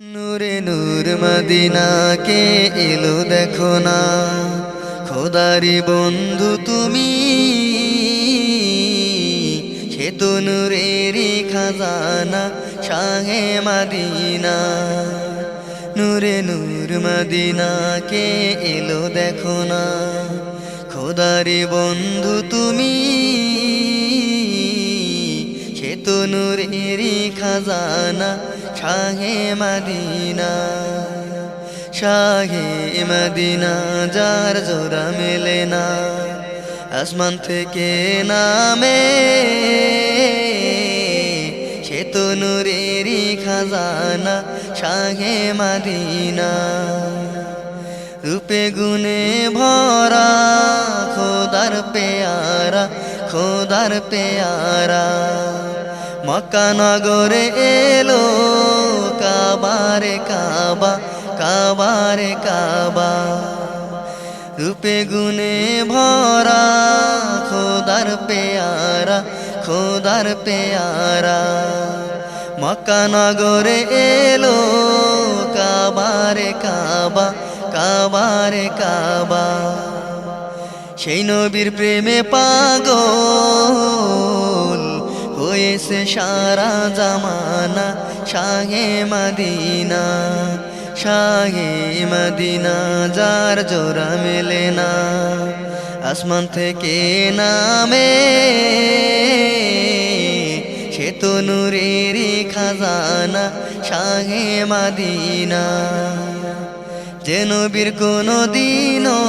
নূরে নূর মদিনাকে এলো দেখো না। খোদারি বন্ধু তুমি, সে তো নূরেরই খাজানা শাহে মাদিনা। নূরে নূর মদিনাকে এলো দেখো না। খোদারি বন্ধু তুমি তো নূরেরই খাজানা, শাহে মদিনা শাহে মদিনা, যার জোড়া মেলে না। আসমান থেকে নামে সে তো নূরেরই খাজানা, শাহে মদিনা। রূপে গুনে ভরা, খোদার পেয়ারা খোদার পেয়ারা। মক্কা নগরে এলো, কাবারে কাবা কাবারে কাবা। রূপে গুনে ভরা, খোদার পেয়ারা খোদার পেয়ারা। মক্কা নগরে এলো, কাবারে কাবা কাবারে কাবা। সেই নবীর প্রেমে পাগল হয়েছে সারা জামানা শাহে মদিনা শাহে মদিনা যার জোড়া মেলে না আসমান থেকে নামে সে তো নূরেরই খাজানা শাহে মদিনা যে নবীর কোনো দিনও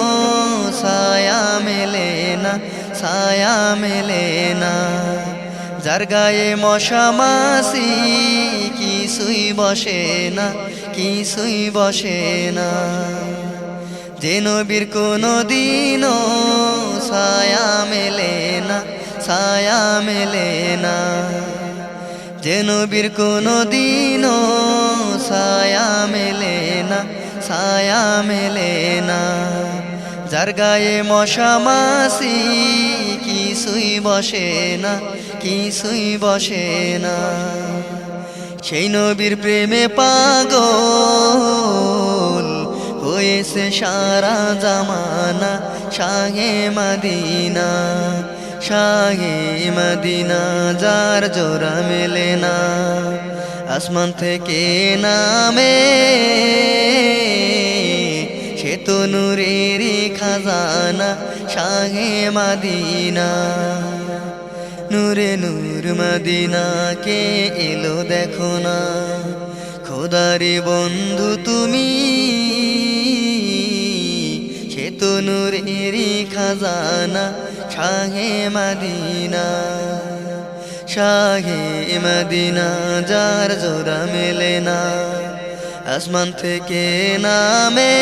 ছায়া মেলে না ছায়া মেলে না যার গায়ে মশা মাসি কিছুই বসে না কি কিছুই বসে না। যে নবীর কোনো দিনও ছায়া মেলে না, ছায়া মেলে না। যে নবীর কোনো দিনও ছায়া মেলে না, ছায়া মেলে না। যার গায়ে মশা মাসি কিছুই বসে না, কিছুই বসে না। সেই নবীর প্রেমে পাগল হয়েছে সারা জামানা, শাহে মদিনা শাহে মদিনা, যার জোড়া মেলে না। আসমান থেকে নামে, সে তো নূরেরই খাজানা শাহে মদিনা, নূরে নূর মদিনাকে এলো দেখো না। খোদারি বন্ধু তুমি, সে তো নূরেরই খাজানা, শাহে মদিনা শাহে মদিনা, যার জোড়া মেলে না। আসমান থেকে নামে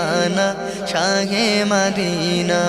খাজানা শাহে মদিনা।